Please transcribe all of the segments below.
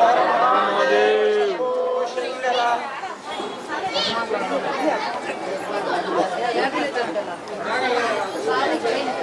ಪತೆ ನಮ್ಮ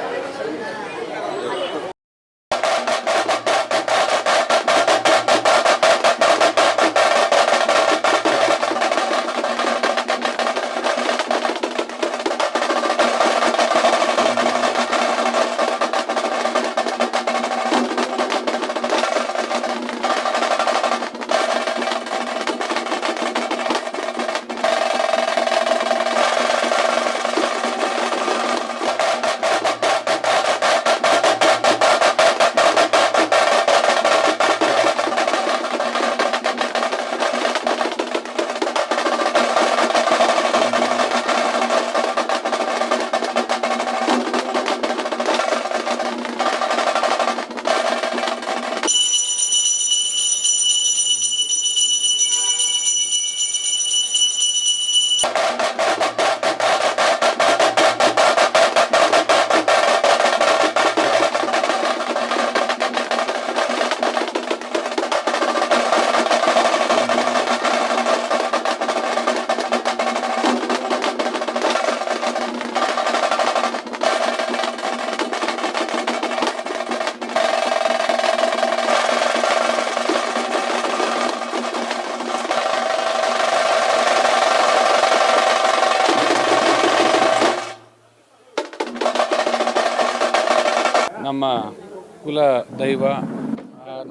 ಕುಲ ದೈವ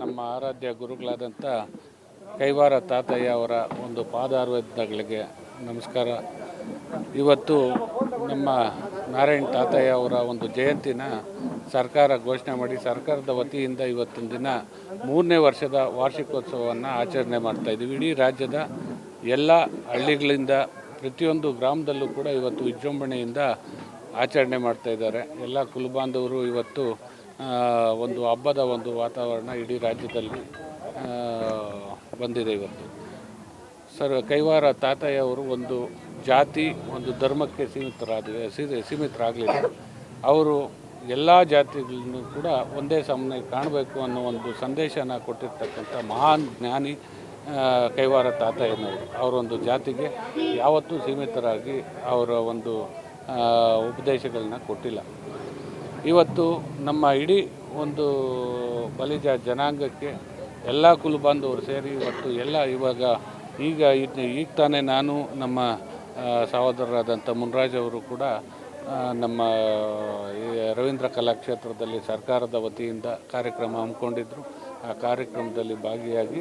ನಮ್ಮ ಆರಾಧ್ಯ ಗುರುಗಳಾದಂಥ ಕೈವಾರ ತಾತಯ್ಯ ಅವರ ಒಂದು ಪಾದಾರ್ವದಗಳಿಗೆ ನಮಸ್ಕಾರ. ಇವತ್ತು ನಮ್ಮ ನಾರಾಯಣ್ ತಾತಯ್ಯ ಅವರ ಒಂದು ಜಯಂತಿನ ಸರ್ಕಾರ ಘೋಷಣೆ ಮಾಡಿ ಸರ್ಕಾರದ ವತಿಯಿಂದ ಇವತ್ತಿನ ದಿನ ಮೂರನೇ ವರ್ಷದ ವಾರ್ಷಿಕೋತ್ಸವವನ್ನು ಆಚರಣೆ ಮಾಡ್ತಾ ಇದ್ದೀವಿ. ಇಡೀ ರಾಜ್ಯದ ಎಲ್ಲ ಹಳ್ಳಿಗಳಿಂದ ಪ್ರತಿಯೊಂದು ಗ್ರಾಮದಲ್ಲೂ ಕೂಡ ಇವತ್ತು ವಿಜೃಂಭಣೆಯಿಂದ ಆಚರಣೆ ಮಾಡ್ತಾ ಇದ್ದಾರೆ. ಎಲ್ಲ ಕುಲಬಾಂಧವರು ಇವತ್ತು ಒಂದು ಹಬ್ಬದ ಒಂದು ವಾತಾವರಣ ಇಡೀ ರಾಜ್ಯದಲ್ಲಿ ಬಂದಿದೆ ಇವತ್ತು. ಸರ್, ಕೈವಾರ ತಾತಯ್ಯ ಅವರು ಒಂದು ಜಾತಿ, ಒಂದು ಧರ್ಮಕ್ಕೆ ಸೀಮಿತರಾದ ಸೀಮಿತರಾಗಲಿಲ್ಲ. ಅವರು ಎಲ್ಲ ಜಾತಿಗಳನ್ನು ಕೂಡ ಒಂದೇ ಸಮನೆ ಕಾಣಬೇಕು ಅನ್ನೋ ಒಂದು ಸಂದೇಶನ ಕೊಟ್ಟಿರ್ತಕ್ಕಂಥ ಮಹಾನ್ ಜ್ಞಾನಿ ಕೈವಾರ ತಾತಯ್ಯನವರು. ಅವರೊಂದು ಜಾತಿಗೆ ಯಾವತ್ತೂ ಸೀಮಿತರಾಗಿ ಅವರ ಒಂದು ಉಪದೇಶಗಳನ್ನ ಕೊಟ್ಟಿಲ್ಲ. ಇವತ್ತು ನಮ್ಮ ಇಡೀ ಒಂದು ಬಲಿಜ ಜನಾಂಗಕ್ಕೆ ಎಲ್ಲ ಕುಲಬಾಂಧವರು ಸೇರಿ ಇವತ್ತು ಎಲ್ಲ ಇವಾಗ ಈಗ ಈಗ ತಾನೇ ನಾನು ನಮ್ಮ ಸಹೋದರರಾದಂಥ ಮುನ್ರಾಜ್ ಅವರು ಕೂಡ ನಮ್ಮ ರವೀಂದ್ರ ಕಲಾಕ್ಷೇತ್ರದಲ್ಲಿ ಸರ್ಕಾರದ ವತಿಯಿಂದ ಕಾರ್ಯಕ್ರಮ ಹಮ್ಮಿಕೊಂಡಿದ್ದರು ಆ ಕಾರ್ಯಕ್ರಮದಲ್ಲಿ ಭಾಗಿಯಾಗಿ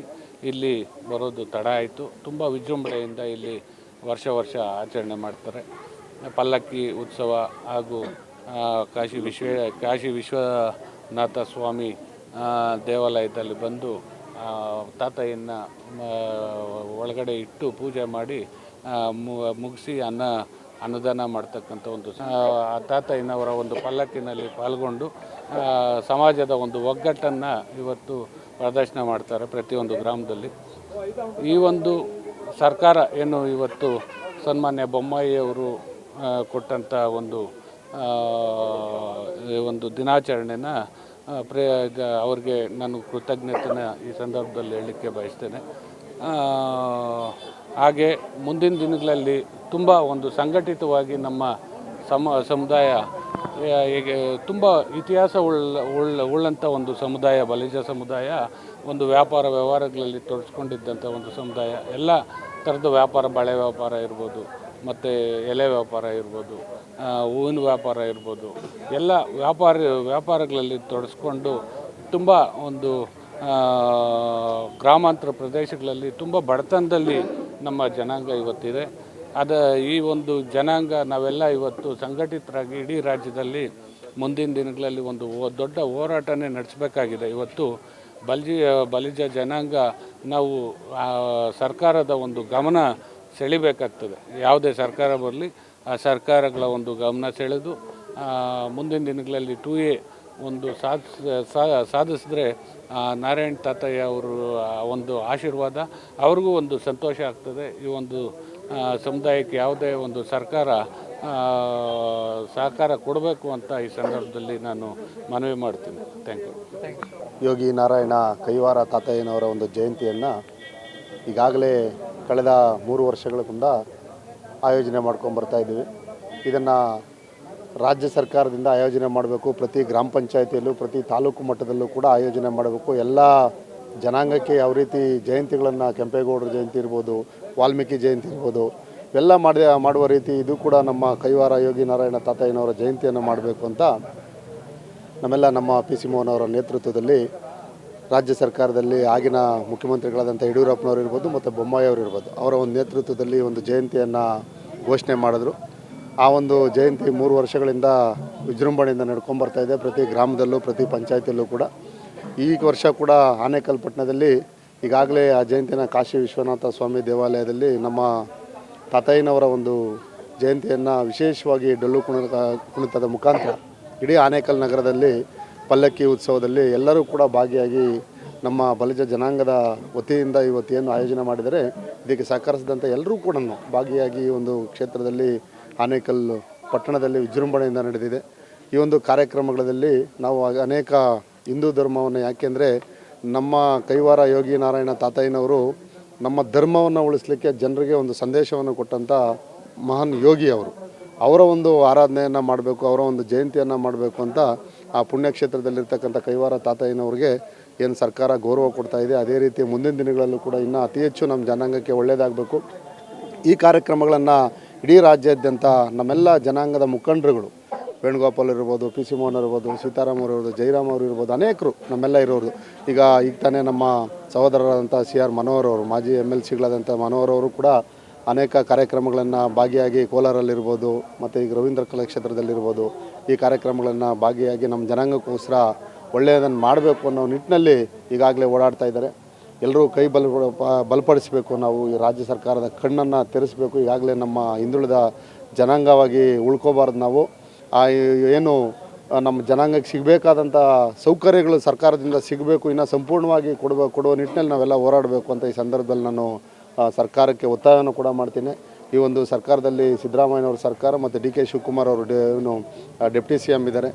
ಇಲ್ಲಿ ಬರೋದು ತಡ ಆಯಿತು. ತುಂಬ ವಿಜೃಂಭಣೆಯಿಂದ ಇಲ್ಲಿ ವರ್ಷ ವರ್ಷ ಆಚರಣೆ ಮಾಡ್ತಾರೆ. ಪಲ್ಲಕ್ಕಿ ಉತ್ಸವ ಹಾಗೂ ಕಾಶಿ ವಿಶ್ವ, ಕಾಶಿ ವಿಶ್ವನಾಥ ಸ್ವಾಮಿ ದೇವಾಲಯದಲ್ಲಿ ಬಂದು ತಾತಯ್ಯನ ಒಳಗಡೆ ಇಟ್ಟು ಪೂಜೆ ಮಾಡಿ ಮುಗಿಸಿ ಅನ್ನ, ಅನ್ನದಾನ ಮಾಡ್ತಕ್ಕಂಥ ಒಂದು, ಆ ತಾತಯ್ಯನವರ ಒಂದು ಪಲ್ಲಕ್ಕಿನಲ್ಲಿ ಪಾಲ್ಗೊಂಡು ಸಮಾಜದ ಒಂದು ಒಗ್ಗಟ್ಟನ್ನು ಇವತ್ತು ಪ್ರದರ್ಶನ ಮಾಡ್ತಾರೆ ಪ್ರತಿಯೊಂದು ಗ್ರಾಮದಲ್ಲಿ. ಈ ಒಂದು ಸರ್ಕಾರ ಏನು ಇವತ್ತು ಸನ್ಮಾನ್ಯ ಬೊಮ್ಮಾಯಿಯವರು ಕೊಟ್ಟಂಥ ಒಂದು ಒಂದು ದಿನಾಚರಣೆನ ಪ್ರೇ ಅವ್ರಿಗೆ ನಾನು ಕೃತಜ್ಞತೆನ ಈ ಸಂದರ್ಭದಲ್ಲಿ ಹೇಳಲಿಕ್ಕೆ ಬಯಸ್ತೇನೆ. ಹಾಗೆ ಮುಂದಿನ ದಿನಗಳಲ್ಲಿ ತುಂಬ ಒಂದು ಸಂಘಟಿತವಾಗಿ ನಮ್ಮ ಸಮ, ಸಮುದಾಯ ಹೀಗೆ ತುಂಬ ಇತಿಹಾಸ ಉಳ್ಳ ಉಳ್ಳ, ಉಳ್ಳಂಥ ಒಂದು ಸಮುದಾಯ, ಬಲಿಜ ಸಮುದಾಯ, ಒಂದು ವ್ಯಾಪಾರ ವ್ಯವಹಾರಗಳಲ್ಲಿ ತೊಡಸ್ಕೊಂಡಿದ್ದಂಥ ಒಂದು ಸಮುದಾಯ, ಎಲ್ಲ ಥರದ ವ್ಯಾಪಾರ, ಬಳೆ ವ್ಯಾಪಾರ ಇರ್ಬೋದು. ಮತ್ತು ಎಲೆ ವ್ಯಾಪಾರ ಇರ್ಬೋದು ಹೂವಿನ ವ್ಯಾಪಾರ ಇರ್ಬೋದು, ಎಲ್ಲ ವ್ಯಾಪಾರ, ವ್ಯಾಪಾರಗಳಲ್ಲಿ ತೊಡಸ್ಕೊಂಡು ತುಂಬ ಒಂದು ಗ್ರಾಮಾಂತರ ಪ್ರದೇಶಗಳಲ್ಲಿ ತುಂಬ ಬಡತನದಲ್ಲಿ ನಮ್ಮ ಜನಾಂಗ ಇವತ್ತಿದೆ. ಅದ ಈ ಒಂದು ಜನಾಂಗ ನಾವೆಲ್ಲ ಇವತ್ತು ಸಂಘಟಿತರಾಗಿ ಇಡೀ ರಾಜ್ಯದಲ್ಲಿ ಮುಂದಿನ ದಿನಗಳಲ್ಲಿ ಒಂದು ದೊಡ್ಡ ಹೋರಾಟನೇ ನಡೆಸಬೇಕಾಗಿದೆ. ಇವತ್ತು ಬಲ್ಜಿ, ಬಲಿಜ ಜನಾಂಗ ನಾವು ಸರ್ಕಾರದ ಒಂದು ಗಮನ ಸೆಳಿಬೇಕಾಗ್ತದೆ. ಯಾವುದೇ ಸರ್ಕಾರ ಬರಲಿ, ಆ ಸರ್ಕಾರಗಳ ಒಂದು ಗಮನ ಸೆಳೆದು ಮುಂದಿನ ದಿನಗಳಲ್ಲಿ ಟೂ ಎ ಒಂದು ಸಾಧಿಸ ಸಾಧಿಸಿದ್ರೆ ನಾರಾಯಣ್ ತಾತಯ್ಯ ಅವರು ಒಂದು ಆಶೀರ್ವಾದ, ಅವ್ರಿಗೂ ಒಂದು ಸಂತೋಷ ಆಗ್ತದೆ. ಈ ಒಂದು ಸಮುದಾಯಕ್ಕೆ ಯಾವುದೇ ಒಂದು ಸರ್ಕಾರ ಸಹಕಾರ ಕೊಡಬೇಕು ಅಂತ ಈ ಸಂದರ್ಭದಲ್ಲಿ ನಾನು ಮನವಿ ಮಾಡ್ತೀನಿ. ಥ್ಯಾಂಕ್ ಯು ಯೋಗಿ ನಾರಾಯಣ ಕೈವಾರ ತಾತಯ್ಯನವರ ಒಂದು ಜಯಂತಿಯನ್ನು ಈಗಾಗಲೇ ಕಳೆದ ಮೂರು ವರ್ಷಗಳಿಂದ ಆಯೋಜನೆ ಮಾಡ್ಕೊಂಡು ಬರ್ತಾ ಇದ್ದೀವಿ. ಇದನ್ನು ರಾಜ್ಯ ಸರ್ಕಾರದಿಂದ ಆಯೋಜನೆ ಮಾಡಬೇಕು. ಪ್ರತಿ ಗ್ರಾಮ ಪಂಚಾಯತಿಯಲ್ಲೂ, ಪ್ರತಿ ತಾಲೂಕು ಮಟ್ಟದಲ್ಲೂ ಕೂಡ ಆಯೋಜನೆ ಮಾಡಬೇಕು. ಎಲ್ಲ ಜನಾಂಗಕ್ಕೆ ಯಾವ ರೀತಿ ಜಯಂತಿಗಳನ್ನು, ಕೆಂಪೇಗೌಡರ ಜಯಂತಿ ಇರ್ಬೋದು, ವಾಲ್ಮೀಕಿ ಜಯಂತಿ ಇರ್ಬೋದು ಇವೆಲ್ಲ ಮಾಡಿ, ಮಾಡುವ ರೀತಿ ಇದು ಕೂಡ ನಮ್ಮ ಕೈವಾರ ಯೋಗಿ ನಾರಾಯಣ ತಾತಯ್ಯನವರ ಜಯಂತಿಯನ್ನು ಮಾಡಬೇಕು ಅಂತ ನಮ್ಮೆಲ್ಲ ನಮ್ಮ ಪಿ ಸಿ ಮೋಹನ್ ಅವರ ನೇತೃತ್ವದಲ್ಲಿ ರಾಜ್ಯ ಸರ್ಕಾರದಲ್ಲಿ ಆಗಿನ ಮುಖ್ಯಮಂತ್ರಿಗಳಾದಂಥ ಯಡಿಯೂರಪ್ಪನವರು ಇರ್ಬೋದು ಮತ್ತು ಬೊಮ್ಮಾಯಿ ಅವರು ಇರ್ಬೋದು, ಅವರ ಒಂದು ನೇತೃತ್ವದಲ್ಲಿ ಒಂದು ಜಯಂತಿಯನ್ನು ಘೋಷಣೆ ಮಾಡಿದ್ರು. ಆ ಒಂದು ಜಯಂತಿ ಮೂರು ವರ್ಷಗಳಿಂದ ವಿಜೃಂಭಣೆಯಿಂದ ನಡ್ಕೊಂಬರ್ತಾ ಇದೆ ಪ್ರತಿ ಗ್ರಾಮದಲ್ಲೂ, ಪ್ರತಿ ಪಂಚಾಯತಿಯಲ್ಲೂ ಕೂಡ. ಈ ವರ್ಷ ಕೂಡ ಆನೇಕಲ್ ಪಟ್ಟಣದಲ್ಲಿ ಈಗಾಗಲೇ ಆ ಜಯಂತಿನ ಕಾಶಿ ವಿಶ್ವನಾಥ ಸ್ವಾಮಿ ದೇವಾಲಯದಲ್ಲಿ ನಮ್ಮ ತಾತಯ್ಯನವರ ಒಂದು ಜಯಂತಿಯನ್ನು ವಿಶೇಷವಾಗಿ ಡೊಳ್ಳು ಕುಣಿತ ಕುಣಿತದ ಮುಖಾಂತರ ಇಡೀ ಆನೇಕಲ್ ನಗರದಲ್ಲಿ ಪಲ್ಲಕ್ಕಿ ಉತ್ಸವದಲ್ಲಿ ಎಲ್ಲರೂ ಕೂಡ ಭಾಗಿಯಾಗಿ ನಮ್ಮ ಬಲಿಜ ಜನಾಂಗದ ವತಿಯಿಂದ ಇವತ್ತೇನು ಆಯೋಜನೆ ಮಾಡಿದರೆ ಇದಕ್ಕೆ ಸಹಕರಿಸಿದಂಥ ಎಲ್ಲರೂ ಕೂಡ ಭಾಗಿಯಾಗಿ ಈ ಒಂದು ಕ್ಷೇತ್ರದಲ್ಲಿ ಆನೇಕಲ್ ಪಟ್ಟಣದಲ್ಲಿ ವಿಜೃಂಭಣೆಯಿಂದ ನಡೆದಿದೆ. ಈ ಒಂದು ಕಾರ್ಯಕ್ರಮಗಳಲ್ಲಿ ನಾವು ಅನೇಕ ಹಿಂದೂ ಧರ್ಮವನ್ನು ಯಾಕೆಂದರೆ ನಮ್ಮ ಕೈವಾರ ಯೋಗಿ ನಾರಾಯಣ ತಾತಯ್ಯನವರು ನಮ್ಮ ಧರ್ಮವನ್ನು ಉಳಿಸ್ಲಿಕ್ಕೆ ಜನರಿಗೆ ಒಂದು ಸಂದೇಶವನ್ನು ಕೊಟ್ಟಂಥ ಮಹಾನ್ ಯೋಗಿ ಅವರು. ಅವರ ಒಂದು ಆರಾಧನೆಯನ್ನು ಮಾಡಬೇಕು, ಅವರ ಒಂದು ಜಯಂತಿಯನ್ನು ಮಾಡಬೇಕು ಅಂತ ಆ ಪುಣ್ಯಕ್ಷೇತ್ರದಲ್ಲಿರ್ತಕ್ಕಂಥ ಕೈವಾರ ತಾತಯ್ಯನವ್ರಿಗೆ ಏನು ಸರ್ಕಾರ ಗೌರವ ಕೊಡ್ತಾ ಇದೆ, ಅದೇ ರೀತಿ ಮುಂದಿನ ದಿನಗಳಲ್ಲೂ ಕೂಡ ಇನ್ನೂ ಅತಿ ಹೆಚ್ಚು ನಮ್ಮ ಜನಾಂಗಕ್ಕೆ ಒಳ್ಳೆಯದಾಗಬೇಕು ಈ ಕಾರ್ಯಕ್ರಮಗಳನ್ನು ಇಡೀ ರಾಜ್ಯಾದ್ಯಂತ ನಮ್ಮೆಲ್ಲ ಜನಾಂಗದ ಮುಖಂಡರುಗಳು, ವೇಣುಗೋಪಾಲ್ ಇರ್ಬೋದು, ಪಿ ಸಿ ಮೋಹನ್ ಇರ್ಬೋದು ಸೀತಾರಾಮ್ ಅವರು ಇರ್ಬೋದು ಜೈರಾಮ್ ಅವರು ಇರ್ಬೋದು, ಅನೇಕರು ನಮ್ಮೆಲ್ಲ ಇರೋರು. ಈಗ ಈಗ ತಾನೇ ನಮ್ಮ ಸಹೋದರರಾದಂಥ ಸಿ ಆರ್ ಮನೋಹರ್ ಅವರು, ಮಾಜಿ ಎಂ ಎಲ್ ಸಿಗಳಾದಂಥ ಮನೋಹರ್ ಅವರು ಕೂಡ ಅನೇಕ ಕಾರ್ಯಕ್ರಮಗಳನ್ನು ಭಾಗಿಯಾಗಿ ಕೋಲಾರಲ್ಲಿರ್ಬೋದು, ಮತ್ತು ಈಗ ರವೀಂದ್ರ ಕಲಾಕ್ಷೇತ್ರದಲ್ಲಿರ್ಬೋದು ಈ ಕಾರ್ಯಕ್ರಮಗಳನ್ನು ಭಾಗಿಯಾಗಿ ನಮ್ಮ ಜನಾಂಗಕ್ಕೋಸ್ಕರ ಒಳ್ಳೆಯದನ್ನು ಮಾಡಬೇಕು ಅನ್ನೋ ನಿಟ್ಟಿನಲ್ಲಿ ಈಗಾಗಲೇ ಓಡಾಡ್ತಾ ಇದ್ದಾರೆ. ಎಲ್ಲರೂ ಕೈ ಬಲ ಬಲಪಡಿಸಬೇಕು. ನಾವು ಈ ರಾಜ್ಯ ಸರ್ಕಾರದ ಕಣ್ಣನ್ನು ತೆರೆಸಬೇಕು. ಈಗಾಗಲೇ ನಮ್ಮ ಹಿಂದುಳಿದ ಜನಾಂಗವಾಗಿ ಉಳ್ಕೋಬಾರ್ದು ನಾವು. ಆ, ಏನು ನಮ್ಮ ಜನಾಂಗಕ್ಕೆ ಸಿಗಬೇಕಾದಂಥ ಸೌಕರ್ಯಗಳು ಸರ್ಕಾರದಿಂದ ಸಿಗಬೇಕು. ಇನ್ನು ಸಂಪೂರ್ಣವಾಗಿ ಕೊಡುವ ಕೊಡುವ ನಿಟ್ಟಿನಲ್ಲಿ ನಾವೆಲ್ಲ ಹೋರಾಡಬೇಕು ಅಂತ ಈ ಸಂದರ್ಭದಲ್ಲಿ ನಾನು ಸರ್ಕಾರಕ್ಕೆ ಒತ್ತಾಯವನ್ನು ಕೂಡ ಮಾಡ್ತೀನಿ. ಈ ಒಂದು ಸರ್ಕಾರದಲ್ಲಿ ಸಿದ್ದರಾಮಯ್ಯನವ್ರ ಸರ್ಕಾರ ಮತ್ತು ಡಿ ಕೆ ಶಿವಕುಮಾರ್ ಅವರು ಡೆ ಏನು ಡೆಪ್ಟಿ ಸಿ ಎಂ ಇದ್ದಾರೆ.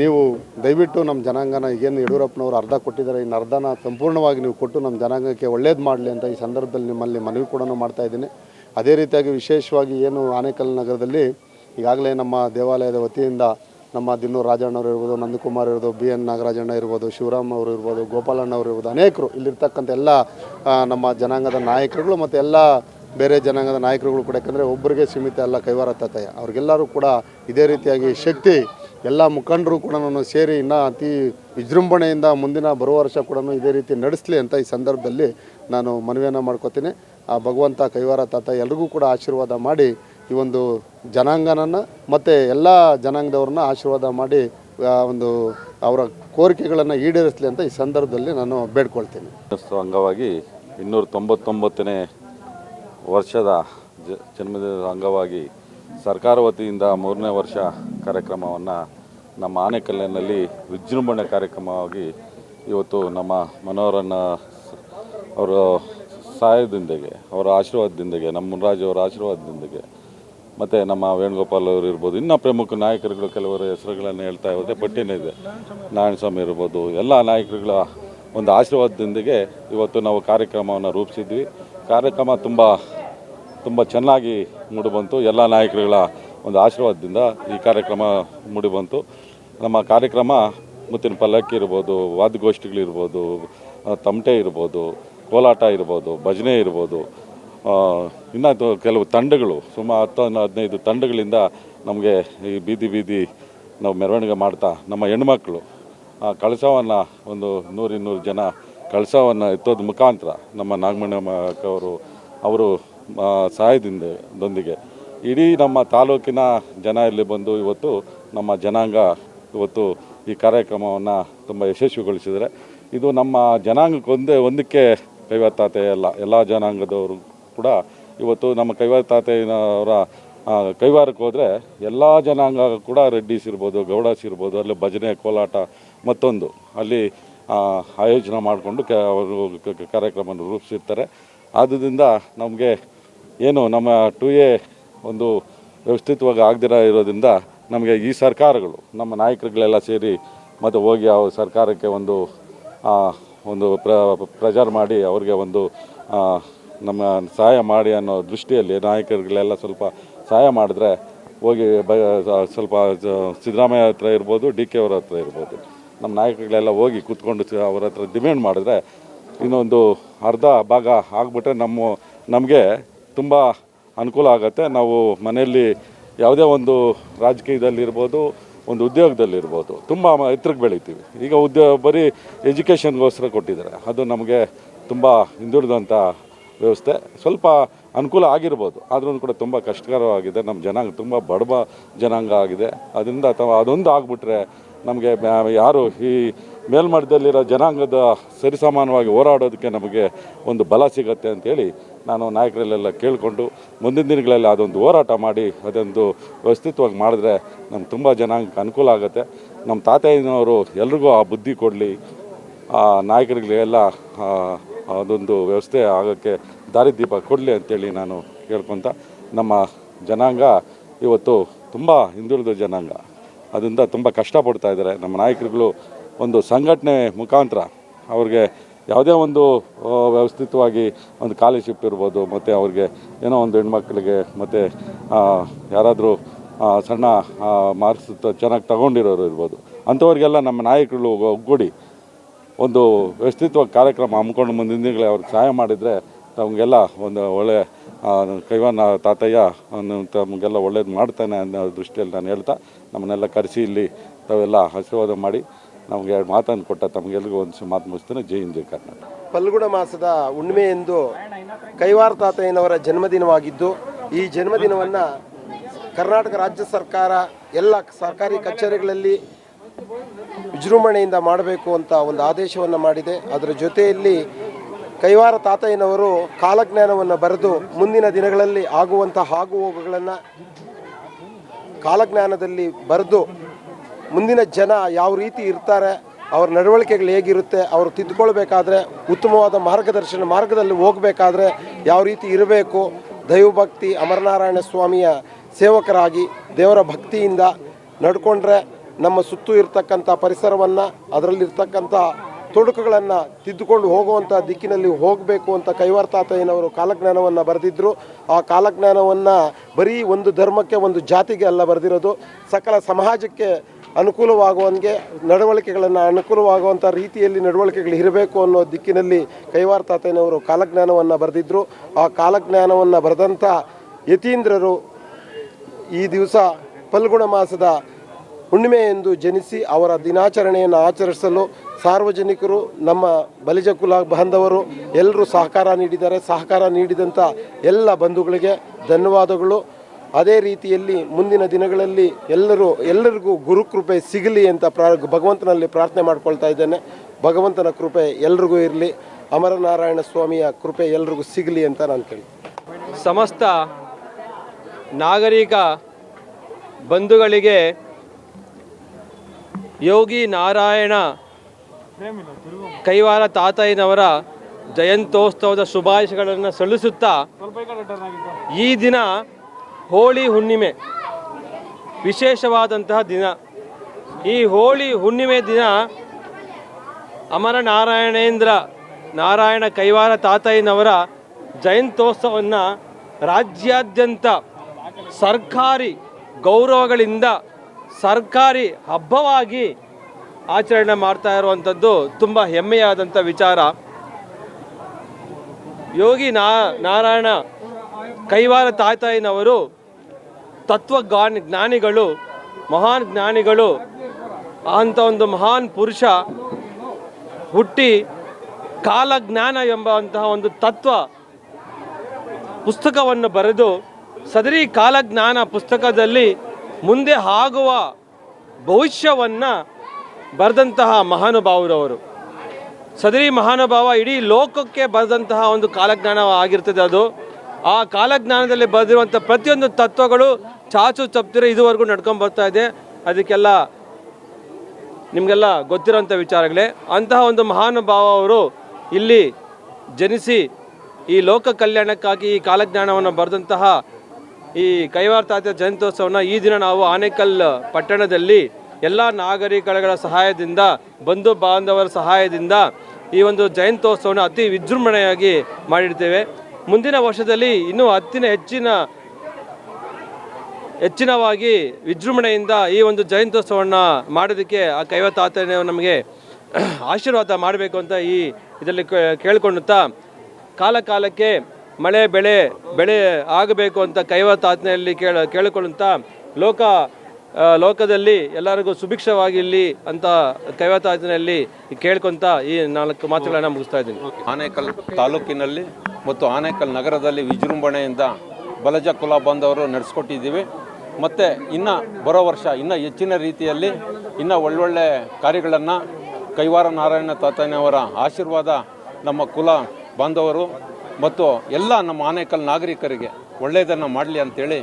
ನೀವು ದಯವಿಟ್ಟು ನಮ್ಮ ಜನಾಂಗನ ಏನು ಯಡಿಯೂರಪ್ಪನವರು ಅರ್ಧ ಕೊಟ್ಟಿದ್ದಾರೆ, ಇನ್ನು ಅರ್ಧನ ಸಂಪೂರ್ಣವಾಗಿ ನೀವು ಕೊಟ್ಟು ನಮ್ಮ ಜನಾಂಗಕ್ಕೆ ಒಳ್ಳೇದು ಮಾಡಲಿ ಅಂತ ಈ ಸಂದರ್ಭದಲ್ಲಿ ನಿಮ್ಮಲ್ಲಿ ಮನವಿ ಕೂಡ ಮಾಡ್ತಾ ಇದ್ದೀನಿ. ಅದೇ ರೀತಿಯಾಗಿ ವಿಶೇಷವಾಗಿ ಏನು ಆನೇಕಲ್ ನಗರದಲ್ಲಿ ಈಗಾಗಲೇ ನಮ್ಮ ದೇವಾಲಯದ ವತಿಯಿಂದ ನಮ್ಮ ದಿನ್ನೂ ರಾಜಣ್ಣವ್ರು ಇರ್ಬೋದು, ನಂದಕುಮಾರ್ ಇರ್ಬೋದು, ಬಿ ಎನ್ ನಾಗರಾಜಣ್ಣ ಇರ್ಬೋದು, ಶಿವರಾಮ್ ಅವರು ಇರ್ಬೋದು, ಗೋಪಾಲಣ್ಣ ಅವರು ಇರ್ಬೋದು, ಅನೇಕರು ಇಲ್ಲಿರ್ತಕ್ಕಂಥ ಎಲ್ಲ ನಮ್ಮ ಜನಾಂಗದ ನಾಯಕರುಗಳು ಮತ್ತು ಎಲ್ಲ ಬೇರೆ ಜನಾಂಗದ ನಾಯಕರುಗಳು ಕೂಡ, ಯಾಕಂದರೆ ಒಬ್ಬರಿಗೆ ಸೀಮಿತ ಅಲ್ಲ ಕೈವಾರ ತಾತಯ್ಯ. ಅವ್ರಿಗೆಲ್ಲರೂ ಕೂಡ ಇದೇ ರೀತಿಯಾಗಿ ಶಕ್ತಿ, ಎಲ್ಲ ಮುಖಂಡರು ಕೂಡ ಸೇರಿ ಇನ್ನೂ ಅತಿ ವಿಜೃಂಭಣೆಯಿಂದ ಮುಂದಿನ ಬರುವ ವರ್ಷ ಕೂಡ ಇದೇ ರೀತಿ ನಡೆಸಲಿ ಅಂತ ಈ ಸಂದರ್ಭದಲ್ಲಿ ನಾನು ಮನವಿಯನ್ನು ಮಾಡ್ಕೋತೀನಿ. ಆ ಭಗವಂತ ಕೈವಾರ ತಾತ ಎಲ್ರಿಗೂ ಕೂಡ ಆಶೀರ್ವಾದ ಮಾಡಿ ಈ ಒಂದು ಜನಾಂಗನನ್ನು ಮತ್ತು ಎಲ್ಲ ಜನಾಂಗದವ್ರನ್ನ ಆಶೀರ್ವಾದ ಮಾಡಿ ಒಂದು ಅವರ ಕೋರಿಕೆಗಳನ್ನು ಈಡೇರಿಸಲಿ ಅಂತ ಈ ಸಂದರ್ಭದಲ್ಲಿ ನಾನು ಬೇಡ್ಕೊಳ್ತೀನಿ. ಅಂಗವಾಗಿ ಇನ್ನೂರ ತೊಂಬತ್ತೊಂಬತ್ತನೇ ವರ್ಷದ ಜನ್ಮದಿನದ ಅಂಗವಾಗಿ ಸರ್ಕಾರ ವತಿಯಿಂದ ಮೂರನೇ ವರ್ಷ ಕಾರ್ಯಕ್ರಮವನ್ನು ನಮ್ಮ ಆನೆಕಲ್ಲಿನಲ್ಲಿ ವಿಜೃಂಭಣೆ ಕಾರ್ಯಕ್ರಮವಾಗಿ ಇವತ್ತು ನಮ್ಮ ಮನೋಹರನ್ನ ಅವರ ಸಹಾಯದೊಂದಿಗೆ, ಅವರ ಆಶೀರ್ವಾದದೊಂದಿಗೆ, ನಮ್ಮ ಮುನ್ರಾಜ್ ಅವರ ಆಶೀರ್ವಾದದೊಂದಿಗೆ, ಮತ್ತು ನಮ್ಮ ವೇಣುಗೋಪಾಲ್ ಅವರು ಇರ್ಬೋದು, ಇನ್ನೂ ಪ್ರಮುಖ ನಾಯಕರುಗಳು ಕೆಲವರ ಹೆಸರುಗಳನ್ನು ಹೇಳ್ತಾ ಇರೋದೆ ಪಟ್ಟಿನೇ ಇದೆ. ನಾರಾಯಣಸ್ವಾಮಿ ಇರ್ಬೋದು, ಎಲ್ಲ ನಾಯಕರುಗಳ ಒಂದು ಆಶೀರ್ವಾದದೊಂದಿಗೆ ಇವತ್ತು ನಾವು ಕಾರ್ಯಕ್ರಮವನ್ನು ರೂಪಿಸಿದ್ವಿ. ಕಾರ್ಯಕ್ರಮ ತುಂಬ ತುಂಬ ಚೆನ್ನಾಗಿ ಮೂಡಿಬಂತು. ಎಲ್ಲ ನಾಯಕರುಗಳ ಒಂದು ಆಶೀರ್ವಾದದಿಂದ ಈ ಕಾರ್ಯಕ್ರಮ ಮೂಡಿಬಂತು. ನಮ್ಮ ಕಾರ್ಯಕ್ರಮ ಮುತ್ತಿನ ಪಲ್ಲಕ್ಕಿ ಇರ್ಬೋದು ವಾದ್ಯಗೋಷ್ಠಿಗಳಿರ್ಬೋದು ತಮಟೆ ಇರ್ಬೋದು, ಕೋಲಾಟ ಇರ್ಬೋದು, ಭಜನೆ ಇರ್ಬೋದು ಇನ್ನೂ ಕೆಲವು ತಂಡಗಳು, ಸುಮಾರು ಹತ್ತು ಹದಿನೈದು ತಂಡಗಳಿಂದ ನಮಗೆ ಈ ಬೀದಿ ಬೀದಿ ನಾವು ಮೆರವಣಿಗೆ ಮಾಡ್ತಾ, ನಮ್ಮ ಹೆಣ್ಮಕ್ಳು, ಆ, ಕಳಸವನ್ನು ಒಂದು ನೂರಿನ್ನೂರು ಜನ ಕಳಸವನ್ನು ಎತ್ತೋದ ಮುಖಾಂತರ ನಮ್ಮ ನಾಗಮಣಿ ಅವರು ಅವರು ಸಹಾಯದಿಂದ ದೊಂದಿಗೆ. ಇಡೀ ನಮ್ಮ ತಾಲೂಕಿನ ಜನ ಇಲ್ಲಿ ಬಂದು ಇವತ್ತು ನಮ್ಮ ಜನಾಂಗ ಇವತ್ತು ಈ ಕಾರ್ಯಕ್ರಮವನ್ನು ತುಂಬ ಯಶಸ್ವಿಗೊಳಿಸಿದರೆ ಇದು ನಮ್ಮ ಜನಾಂಗಕ್ಕೊಂದೇ ಒಂದಕ್ಕೆ ಕೈವಾರ ತಾತೆ ಅಲ್ಲ. ಎಲ್ಲ ಜನಾಂಗದವರು ಕೂಡ ಇವತ್ತು ನಮ್ಮ ಕೈವಾರ ತಾತೆಯವರ ಆ, ಕೈವಾರಕ್ಕೆ ಹೋದರೆ ಎಲ್ಲ ಜನಾಂಗ ಕೂಡ ರೆಡ್ಡಿಸ್ ಇರ್ಬೋದು ಗೌಡಸ್ ಇರ್ಬೋದು ಅಲ್ಲಿ ಭಜನೆ ಕೋಲಾಟ ಮತ್ತೊಂದು. ಅಲ್ಲಿ ಆಯೋಜನೆ ಮಾಡಿಕೊಂಡು ಕ ಅವರು ಕಾರ್ಯಕ್ರಮವನ್ನು ರೂಪಿಸಿರ್ತಾರೆ. ಆದ್ದರಿಂದ ನಮಗೆ ಏನು ನಮ್ಮ ಟು ಎ ಒಂದು ವ್ಯವಸ್ಥಿತವಾಗಿ ಆಗದಿರ ಇರೋದ್ರಿಂದ ನಮಗೆ ಈ ಸರ್ಕಾರಗಳು, ನಮ್ಮ ನಾಯಕರುಗಳೆಲ್ಲ ಸೇರಿ ಮತ್ತು ಹೋಗಿ ಆ ಸರ್ಕಾರಕ್ಕೆ ಒಂದು ಒಂದು ಪ್ರ, ಪ್ರಚಾರ ಮಾಡಿ ಅವ್ರಿಗೆ ಒಂದು ನಮ್ಮ ಸಹಾಯ ಮಾಡಿ ಅನ್ನೋ ದೃಷ್ಟಿಯಲ್ಲಿ ನಾಯಕರುಗಳೆಲ್ಲ ಸ್ವಲ್ಪ ಸಹಾಯ ಮಾಡಿದ್ರೆ ಹೋಗಿ ಬ ಸ್ವಲ್ಪ ಸಿದ್ದರಾಮಯ್ಯ ಹತ್ರ ಇರ್ಬೋದು ಡಿ ಕೆ ಅವ್ರ ಹತ್ರ ಇರ್ಬೋದು. ನಮ್ಮ ನಾಯಕರುಗಳೆಲ್ಲ ಹೋಗಿ ಕೂತ್ಕೊಂಡು ಅವ್ರ ಹತ್ರ ಡಿಮ್ಯಾಂಡ್ ಮಾಡಿದ್ರೆ ಇನ್ನೊಂದು ಅರ್ಧ ಭಾಗ ಆಗಿಬಿಟ್ರೆ ನಮ್ಮ, ನಮಗೆ ತುಂಬ ಅನುಕೂಲ ಆಗುತ್ತೆ. ನಾವು ಮನೆಯಲ್ಲಿ ಯಾವುದೇ ಒಂದು ರಾಜಕೀಯದಲ್ಲಿರ್ಬೋದು, ಒಂದು ಉದ್ಯೋಗದಲ್ಲಿರ್ಬೋದು, ತುಂಬ ಎತ್ತರಕ್ಕೆ ಬೆಳಿತೀವಿ. ಈಗ ಉದ್ಯೋಗ ಬರೀ ಎಜುಕೇಷನ್ಗೋಸ್ಕರ ಕೊಟ್ಟಿದ್ದಾರೆ. ಅದು ನಮಗೆ ತುಂಬ ಹಿಂದುಳಿದಂಥ ವ್ಯವಸ್ಥೆ. ಸ್ವಲ್ಪ ಅನುಕೂಲ ಆಗಿರ್ಬೋದು. ಆದ್ರೂ ಕೂಡ ತುಂಬ ಕಷ್ಟಕರವಾಗಿದೆ. ನಮ್ಮ ಜನಾಂಗ ತುಂಬ ಬಡಬ ಜನಾಂಗ ಆಗಿದೆ. ಅದರಿಂದ ಅಥವಾ ಅದೊಂದು ಆಗಿಬಿಟ್ರೆ ನಮಗೆ ಯಾರು ಈ ಮೇಲ್ಮಟ್ಟದಲ್ಲಿರೋ ಜನಾಂಗದ ಸರಿಸಮಾನವಾಗಿ ಹೋರಾಡೋದಕ್ಕೆ ನಮಗೆ ಒಂದು ಬಲ ಸಿಗತ್ತೆ ಅಂತೇಳಿ ನಾನು ನಾಯಕರಲ್ಲೆಲ್ಲ ಕೇಳಿಕೊಂಡು ಮುಂದಿನ ದಿನಗಳಲ್ಲಿ ಅದೊಂದು ಹೋರಾಟ ಮಾಡಿ ಅದೊಂದು ವ್ಯವಸ್ಥಿತವಾಗಿ ಮಾಡಿದ್ರೆ ನಮ್ಗೆ ತುಂಬ ಜನಾಂಗಕ್ಕೆ ಅನುಕೂಲ ಆಗುತ್ತೆ. ನಮ್ಮ ತಾತಯ್ಯನವರು ಎಲ್ರಿಗೂ ಆ ಬುದ್ಧಿ ಕೊಡಲಿ. ಆ ನಾಯಕರಿಗೆಲ್ಲ ಅದೊಂದು ವ್ಯವಸ್ಥೆ ಆಗೋಕ್ಕೆ ದಾರಿದೀಪ ಕೊಡಲಿ ಅಂತೇಳಿ ನಾನು ಕೇಳ್ಕೊತ ನಮ್ಮ ಜನಾಂಗ ಇವತ್ತು ತುಂಬ ಹಿಂದುಳಿದ ಜನಾಂಗ. ಅದರಿಂದ ತುಂಬ ಕಷ್ಟಪಡ್ತಾ ಇದ್ದಾರೆ. ನಮ್ಮ ನಾಯಕರುಗಳು ಒಂದು ಸಂಘಟನೆ ಮುಖಾಂತರ ಅವ್ರಿಗೆ ಯಾವುದೇ ಒಂದು ವ್ಯವಸ್ಥಿತವಾಗಿ ಒಂದು ಸ್ಕಾಲರ್ಶಿಪ್ ಇರ್ಬೋದು ಮತ್ತು ಅವ್ರಿಗೆ ಏನೋ ಒಂದು ಹೆಣ್ಮಕ್ಳಿಗೆ ಮತ್ತು ಯಾರಾದರೂ ಸಣ್ಣ ಮಾರ್ಕ್ಸ್ ಚೆನ್ನಾಗಿ ತಗೊಂಡಿರೋರು ಇರ್ಬೋದು. ಅಂಥವ್ರಿಗೆಲ್ಲ ನಮ್ಮ ನಾಯಕರು ಒಗ್ಗೂಡಿ ಒಂದು ವ್ಯವಸ್ಥಿತ್ವ ಕಾರ್ಯಕ್ರಮ ಹಮ್ಮಿಕೊಂಡು ಮುಂದಿನ ದಿನಗಳೇ ಅವ್ರಿಗೆ ಸಹಾಯ ಮಾಡಿದರೆ ತಮಗೆಲ್ಲ ಒಂದು ಒಳ್ಳೆ ಆ, ಕೈವಾನ ತಾತಯ್ಯ ತಮಗೆಲ್ಲ ಒಳ್ಳೇದು ಮಾಡ್ತಾನೆ ಅನ್ನೋ ದೃಷ್ಟಿಯಲ್ಲಿ ನಾನು ಹೇಳ್ತಾ ನಮ್ಮನ್ನೆಲ್ಲ ಕರೆಸಿ ಇಲ್ಲಿ ತಾವೆಲ್ಲ ಆಶೀರ್ವಾದ ಮಾಡಿ. ನಮಗೆ ಎರಡು ಮಾತನ್ನು ಕೊಟ್ಟ ತಮಗೆಲ್ರಿಗೂ ಒಂದು ಮಾತು ಮುಗಿಸ್ತೇನೆ. ಜೈ ಹಿಂದ್ ಕರ್ನಾಟಕ. ಫಲ್ಗುಣ ಮಾಸದ ಹುಣ್ಣಿಮೆ ಎಂದು ಕೈವಾರ ತಾತಯ್ಯನವರ ಜನ್ಮದಿನವಾಗಿದ್ದು, ಈ ಜನ್ಮದಿನವನ್ನು ಕರ್ನಾಟಕ ರಾಜ್ಯ ಸರ್ಕಾರ, ಎಲ್ಲ ಸರ್ಕಾರಿ ಕಚೇರಿಗಳಲ್ಲಿ ವಿಜೃಂಭಣೆಯಿಂದ ಮಾಡಬೇಕು ಅಂತ ಒಂದು ಆದೇಶವನ್ನು ಮಾಡಿದೆ. ಅದರ ಜೊತೆಯಲ್ಲಿ ಕೈವಾರ ತಾತಯ್ಯನವರು ಕಾಲಜ್ಞಾನವನ್ನು ಬರೆದು ಮುಂದಿನ ದಿನಗಳಲ್ಲಿ ಆಗುವಂಥ ಆಗು ಹೋಗುಗಳನ್ನು ಕಾಲಜ್ಞಾನದಲ್ಲಿ ಬರೆದು ಮುಂದಿನ ಜನ ಯಾವ ರೀತಿ ಇರ್ತಾರೆ, ಅವ್ರ ನಡವಳಿಕೆಗಳು ಹೇಗಿರುತ್ತೆ, ಅವರು ತಿದ್ದುಕೊಳ್ಬೇಕಾದ್ರೆ ಉತ್ತಮವಾದ ಮಾರ್ಗದರ್ಶನ ಮಾರ್ಗದಲ್ಲಿ ಹೋಗಬೇಕಾದ್ರೆ ಯಾವ ರೀತಿ ಇರಬೇಕು. ದೈವಭಕ್ತಿ ಅಮರನಾರಾಯಣ ಸ್ವಾಮಿಯ ಸೇವಕರಾಗಿ ದೇವರ ಭಕ್ತಿಯಿಂದ ನಡ್ಕೊಂಡ್ರೆ ನಮ್ಮ ಸುತ್ತು ಇರ್ತಕ್ಕಂಥ ಪರಿಸರವನ್ನು, ಅದರಲ್ಲಿರ್ತಕ್ಕಂಥ ತೊಡಕುಗಳನ್ನು ತಿದ್ದುಕೊಂಡು ಹೋಗುವಂಥ ದಿಕ್ಕಿನಲ್ಲಿ ಹೋಗಬೇಕು ಅಂತ ಕೈವಾರ್ತಾತಯ್ಯನವರು ಕಾಲಜ್ಞಾನವನ್ನು ಬರೆದಿದ್ದರು ಆ ಕಾಲಜ್ಞಾನವನ್ನು ಬರೀ ಒಂದು ಧರ್ಮಕ್ಕೆ, ಒಂದು ಜಾತಿಗೆ ಅಲ್ಲ ಬರೆದಿರೋದು. ಸಕಲ ಸಮಾಜಕ್ಕೆ ಅನುಕೂಲವಾಗುವಂಗೆ ನಡವಳಿಕೆಗಳನ್ನು ಅನುಕೂಲವಾಗುವಂಥ ರೀತಿಯಲ್ಲಿ ನಡವಳಿಕೆಗಳು ಇರಬೇಕು ಅನ್ನೋ ದಿಕ್ಕಿನಲ್ಲಿ ಕೈವಾರ ತಾತಯ್ಯನವರು ಕಾಲಜ್ಞಾನವನ್ನು ಬರೆದಿದ್ದರು ಆ ಕಾಲಜ್ಞಾನವನ್ನು ಬರೆದಂಥ ಯತೀಂದ್ರರು ಈ ದಿವಸ ಫಲ್ಗುಣ ಮಾಸದ ಹುಣ್ಣಿಮೆ ಎಂದು ಜನಿಸಿ ಅವರ ದಿನಾಚರಣೆಯನ್ನು ಆಚರಿಸಲು ಸಾರ್ವಜನಿಕರು, ನಮ್ಮ ಬಲಿಜ ಕುಲ ಬಾಂಧವರು ಎಲ್ಲರೂ ಸಹಕಾರ ನೀಡಿದ್ದಾರೆ. ಸಹಕಾರ ನೀಡಿದಂಥ ಎಲ್ಲ ಬಂಧುಗಳಿಗೆ ಧನ್ಯವಾದಗಳು. ಅದೇ ರೀತಿಯಲ್ಲಿ ಮುಂದಿನ ದಿನಗಳಲ್ಲಿ ಎಲ್ಲರೂ, ಎಲ್ಲರಿಗೂ ಗುರುಕೃಪೆ ಸಿಗಲಿ ಅಂತ ಪ್ರಾ ಭಗವಂತನಲ್ಲಿ ಪ್ರಾರ್ಥನೆ ಮಾಡ್ಕೊಳ್ತಾ ಇದ್ದೇನೆ. ಭಗವಂತನ ಕೃಪೆ ಎಲ್ರಿಗೂ ಇರಲಿ. ಅಮರನಾರಾಯಣ ಸ್ವಾಮಿಯ ಕೃಪೆ ಎಲ್ರಿಗೂ ಸಿಗಲಿ ಅಂತ ನಾನು ಕೇಳಿ ಸಮಸ್ತ ನಾಗರಿಕ ಬಂಧುಗಳಿಗೆ ಯೋಗಿ ನಾರಾಯಣ ಕೈವಾರ ತಾತಯ್ಯನವರ ಜಯಂತೋತ್ಸವದ ಶುಭಾಶಯಗಳನ್ನು ಸಲ್ಲಿಸುತ್ತಾ ಈ ದಿನ ಹೋಳಿ ಹುಣ್ಣಿಮೆ. ವಿಶೇಷವಾದಂತಹ ದಿನ. ಈ ಹೋಳಿ ಹುಣ್ಣಿಮೆ ದಿನ ಅಮರ ನಾರಾಯಣೇಂದ್ರ ನಾರಾಯಣ ಕೈವಾರ ತಾತಯ್ಯನವರ ಜಯಂತ್ಯೋತ್ಸವವನ್ನು ರಾಜ್ಯಾದ್ಯಂತ ಸರ್ಕಾರಿ ಗೌರವಗಳಿಂದ ಸರ್ಕಾರಿ ಹಬ್ಬವಾಗಿ ಆಚರಣೆ ಮಾಡ್ತಾ ಇರುವಂಥದ್ದು ತುಂಬ ಹೆಮ್ಮೆಯಾದಂಥ ವಿಚಾರ. ಯೋಗಿ ನಾ, ನಾರಾಯಣ ಕೈವಾರ ತಾತಾಯಿನವರು ತತ್ವ ಜ್ಞಾನಿ ಜ್ಞಾನಿಗಳು, ಮಹಾನ್ ಜ್ಞಾನಿಗಳು, ಅಂತ ಒಂದು ಮಹಾನ್ ಪುರುಷ ಹುಟ್ಟಿ ಕಾಲಜ್ಞಾನ ಎಂಬಂತಹ ಒಂದು ತತ್ವ ಪುಸ್ತಕವನ್ನು ಬರೆದು ಸದರಿ ಕಾಲಜ್ಞಾನ ಪುಸ್ತಕದಲ್ಲಿ ಮುಂದೆ ಆಗುವ ಭವಿಷ್ಯವನ್ನು ಬರೆದಂತಹ ಮಹಾನುಭಾವರವರು. ಸದರಿ ಮಹಾನುಭಾವ ಇಡೀ ಲೋಕಕ್ಕೆ ಬರೆದಂತಹ ಒಂದು ಕಾಲಜ್ಞಾನ ಆಗಿರ್ತದೆ ಅದು. ಆ ಕಾಲಜ್ಞಾನದಲ್ಲಿ ಬರೆದಿರುವಂಥ ಪ್ರತಿಯೊಂದು ತತ್ವಗಳು ಚಾಚು ತಪ್ತಿರ ಇದುವರೆಗೂ ನಡ್ಕೊಂಡು ಬರ್ತಾ ಇದೆ. ಅದಕ್ಕೆಲ್ಲ ನಿಮಗೆಲ್ಲ ಗೊತ್ತಿರೋಂಥ ವಿಚಾರಗಳೇ. ಅಂತಹ ಒಂದು ಮಹಾನುಭಾವ ಅವರು ಇಲ್ಲಿ ಜನಿಸಿ ಈ ಲೋಕ ಕಲ್ಯಾಣಕ್ಕಾಗಿ ಈ ಕಾಲಜ್ಞಾನವನ್ನು ಬರೆದಂತಹ ಈ ಕೈವಾರ ತಾತ ಜಯಂತ್ಯೋತ್ಸವನ ಈ ದಿನ ನಾವು ಆನೇಕಲ್ ಪಟ್ಟಣದಲ್ಲಿ ಎಲ್ಲ ನಾಗರಿಕಗಳ ಸಹಾಯದಿಂದ, ಬಂಧು ಬಾಂಧವರ ಸಹಾಯದಿಂದ ಈ ಒಂದು ಜಯಂತ್ಯೋತ್ಸವನ ಅತಿ ವಿಜೃಂಭಣೆಯಾಗಿ ಮಾಡಿರ್ತೇವೆ. ಮುಂದಿನ ವರ್ಷದಲ್ಲಿ ಇನ್ನೂ ಹತ್ತಿನ ಹೆಚ್ಚಿನ ಹೆಚ್ಚಿನವಾಗಿ ವಿಜೃಂಭಣೆಯಿಂದ ಈ ಒಂದು ಜಯಂತ್ಯೋತ್ಸವವನ್ನು ಮಾಡೋದಕ್ಕೆ ಆ ಕೈವತ್ತ ನಮಗೆ ಆಶೀರ್ವಾದ ಮಾಡಬೇಕು ಅಂತ ಈ ಇದರಲ್ಲಿ ಕೇಳ್ಕೊಳ್ಳುತ್ತಾ, ಕಾಲ ಕಾಲಕ್ಕೆ ಮಳೆ, ಬೆಳೆ ಬೆಳೆ ಆಗಬೇಕು ಅಂತ ಕೈವತ್ತ ತಾತನೆಯಲ್ಲಿ ಕೇಳ, ಕೇಳಿಕೊಳ್ಳುತ್ತಾ, ಲೋಕ ಲೋಕದಲ್ಲಿ ಎಲ್ಲರಿಗೂ ಸುಭಿಕ್ಷವಾಗಿರಲಿ ಅಂತ ಕೈವ ತಾತನೆಯಲ್ಲಿ ಕೇಳ್ಕೊಂತ ಈ ನಾಲ್ಕು ಮಾತುಗಳನ್ನು ಮುಗಿಸ್ತಾ ಇದ್ದೀನಿ. ಆನೇಕಲ್ ತಾಲೂಕಿನಲ್ಲಿ ಮತ್ತು ಆನೇಕಲ್ ನಗರದಲ್ಲಿ ವಿಜೃಂಭಣೆಯಿಂದ ಬಲಜ ಕುಲ ಬಾಂಧವರು ನಡೆಸ್ಕೊಟ್ಟಿದ್ದೀವಿ. ಮತ್ತು ಇನ್ನು ಬರೋ ವರ್ಷ ಇನ್ನು ಹೆಚ್ಚಿನ ರೀತಿಯಲ್ಲಿ ಇನ್ನೂ ಒಳ್ಳೊಳ್ಳೆ ಕಾರ್ಯಗಳನ್ನು ಕೈವಾರ ನಾರಾಯಣ ತಾತಯ್ಯನವರ ಆಶೀರ್ವಾದ ನಮ್ಮ ಕುಲ ಬಾಂಧವರು ಮತ್ತು ಎಲ್ಲ ನಮ್ಮ ಆನೇಕಲ್ ನಾಗರಿಕರಿಗೆ ಒಳ್ಳೆಯದನ್ನು ಮಾಡಲಿ ಅಂತೇಳಿ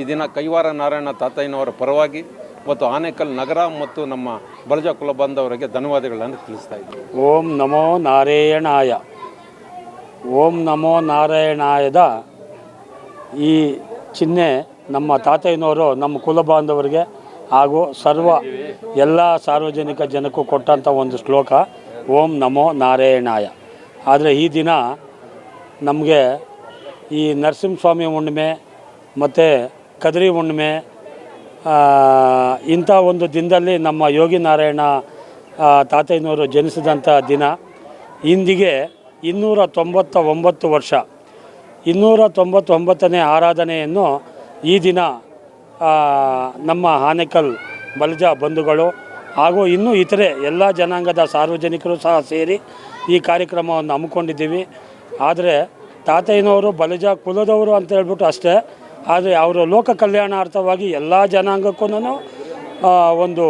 ಈ ದಿನ ಕೈವಾರ ನಾರಾಯಣ ತಾತಯ್ಯನವರ ಪರವಾಗಿ ಮತ್ತು ಆನೇಕಲ್ ನಗರ ಮತ್ತು ನಮ್ಮ ಬಲಜ ಕುಲ ಬಾಂಧವರಿಗೆ ಧನ್ಯವಾದಗಳನ್ನು ತಿಳಿಸ್ತಾ ಇದ್ದೀನಿ. ಓಂ ನಮೋ ನಾರಾಯಣಾಯ. ಓಂ ನಮೋ ನಾರಾಯಣಾಯದ ಈ ಚಿಹ್ನೆ ನಮ್ಮ ತಾತಯ್ಯನವರು ನಮ್ಮ ಕುಲ ಬಾಂಧವರಿಗೆ ಹಾಗೂ ಸರ್ವ ಎಲ್ಲ ಸಾರ್ವಜನಿಕ ಜನಕ್ಕೂ ಕೊಟ್ಟಂಥ ಒಂದು ಶ್ಲೋಕ, ಓಂ ನಮೋ ನಾರಾಯಣಾಯ. ಆದರೆ ಈ ದಿನ ನಮಗೆ ಈ ನರಸಿಂಹಸ್ವಾಮಿ ಹುಣ್ಣಿಮೆ ಮತ್ತು ಕದ್ರಿ ಹುಣ್ಣಿಮೆ ಇಂಥ ಒಂದು ದಿನದಲ್ಲಿ ನಮ್ಮ ಯೋಗಿ ನಾರಾಯಣ ತಾತಯ್ಯನವರು ಜನಿಸಿದಂಥ ದಿನ. ಇಂದಿಗೆ ಇನ್ನೂರ ತೊಂಬತ್ತ ಒಂಬತ್ತು ವರ್ಷ. ಇನ್ನೂರ ತೊಂಬತ್ತೊಂಬತ್ತನೇ ಆರಾಧನೆಯನ್ನು ಈ ದಿನ ನಮ್ಮ ಹಾನೇಕಲ್ ಬಲಜ ಬಂಧುಗಳು ಹಾಗೂ ಇನ್ನೂ ಇತರೆ ಎಲ್ಲ ಜನಾಂಗದ ಸಾರ್ವಜನಿಕರು ಸಹ ಸೇರಿ ಈ ಕಾರ್ಯಕ್ರಮವನ್ನು ಹಮ್ಮಿಕೊಂಡಿದ್ದೀವಿ. ಆದರೆ ತಾತಯ್ಯನವರು, ಬಲಜ ಕುಲದವರು ಅಂತ ಹೇಳ್ಬಿಟ್ಟು ಅಷ್ಟೇ. ಆದರೆ ಅವರು ಲೋಕ ಕಲ್ಯಾಣಾರ್ಥವಾಗಿ ಎಲ್ಲ ಜನಾಂಗಕ್ಕೂ ಒಂದು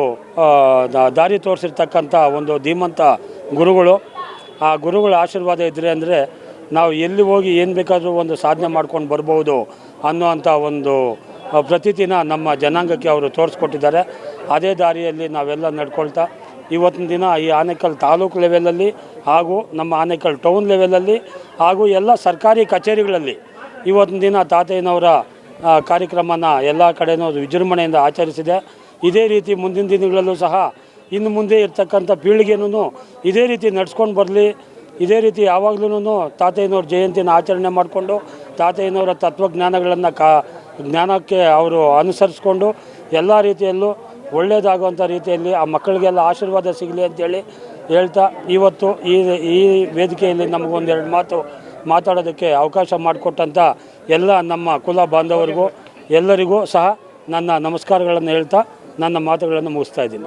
ದಾರಿ ತೋರಿಸಿರ್ತಕ್ಕಂಥ ಒಂದು ಧೀಮಂತ ಗುರುಗಳು. ಆ ಗುರುಗಳ ಆಶೀರ್ವಾದ ಇದ್ದರೆ ಅಂದರೆ ನಾವು ಎಲ್ಲಿ ಹೋಗಿ ಏನು ಬೇಕಾದರೂ ಒಂದು ಸಾಧನೆ ಮಾಡ್ಕೊಂಡು ಬರ್ಬೋದು ಅನ್ನೋವಂಥ ಒಂದು ಪ್ರತಿದಿನ ನಮ್ಮ ಜನಾಂಗಕ್ಕೆ ಅವರು ತೋರಿಸ್ಕೊಟ್ಟಿದ್ದಾರೆ. ಅದೇ ದಾರಿಯಲ್ಲಿ ನಾವೆಲ್ಲ ನಡ್ಕೊಳ್ತಾ, ಇವತ್ತಿನ ದಿನ ಈ ಆನೇಕಲ್ ತಾಲೂಕು ಲೆವೆಲಲ್ಲಿ ಹಾಗೂ ನಮ್ಮ ಆನೇಕಲ್ ಟೌನ್ ಲೆವೆಲಲ್ಲಿ ಹಾಗೂ ಎಲ್ಲ ಸರ್ಕಾರಿ ಕಚೇರಿಗಳಲ್ಲಿ ಇವತ್ತಿನ ದಿನ ತಾತಯ್ಯನವರ ಕಾರ್ಯಕ್ರಮನ ಎಲ್ಲ ಕಡೆನೂ ವಿಜೃಂಭಣೆಯಿಂದ ಆಚರಿಸಿದೆ. ಇದೇ ರೀತಿ ಮುಂದಿನ ದಿನಗಳಲ್ಲೂ ಸಹ ಇನ್ನು ಮುಂದೆ ಇರ್ತಕ್ಕಂಥ ಪೀಳಿಗೆನೂ ಇದೇ ರೀತಿ ನಡೆಸ್ಕೊಂಡು ಬರಲಿ. ಇದೇ ರೀತಿ ಯಾವಾಗಲೂ ತಾತಯ್ಯನವ್ರ ಜಯಂತಿನ ಆಚರಣೆ ಮಾಡಿಕೊಂಡು ತಾತಯ್ಯನವರ ತತ್ವಜ್ಞಾನಗಳನ್ನು ಕಾ ಜ್ಞಾನಕ್ಕೆ ಅವರು ಅನುಸರಿಸ್ಕೊಂಡು ಎಲ್ಲ ರೀತಿಯಲ್ಲೂ ಒಳ್ಳೆಯದಾಗುವಂಥ ರೀತಿಯಲ್ಲಿ ಆ ಮಕ್ಕಳಿಗೆಲ್ಲ ಆಶೀರ್ವಾದ ಸಿಗಲಿ ಅಂತೇಳಿ ಹೇಳ್ತಾ ಇವತ್ತು ಈ ಈ ವೇದಿಕೆಯಲ್ಲಿ ನಮಗೊಂದೆರಡು ಮಾತು ಮಾತಾಡೋದಕ್ಕೆ ಅವಕಾಶ ಮಾಡಿಕೊಟ್ಟಂಥ ಎಲ್ಲ ನಮ್ಮ ಕುಲ ಬಾಂಧವರಿಗೂ ಎಲ್ಲರಿಗೂ ಸಹ ನನ್ನ ನಮಸ್ಕಾರಗಳನ್ನು ಹೇಳ್ತಾ ನನ್ನ ಮಾತುಗಳನ್ನು ಮುಗಿಸ್ತಾ ಇದ್ದೀನಿ.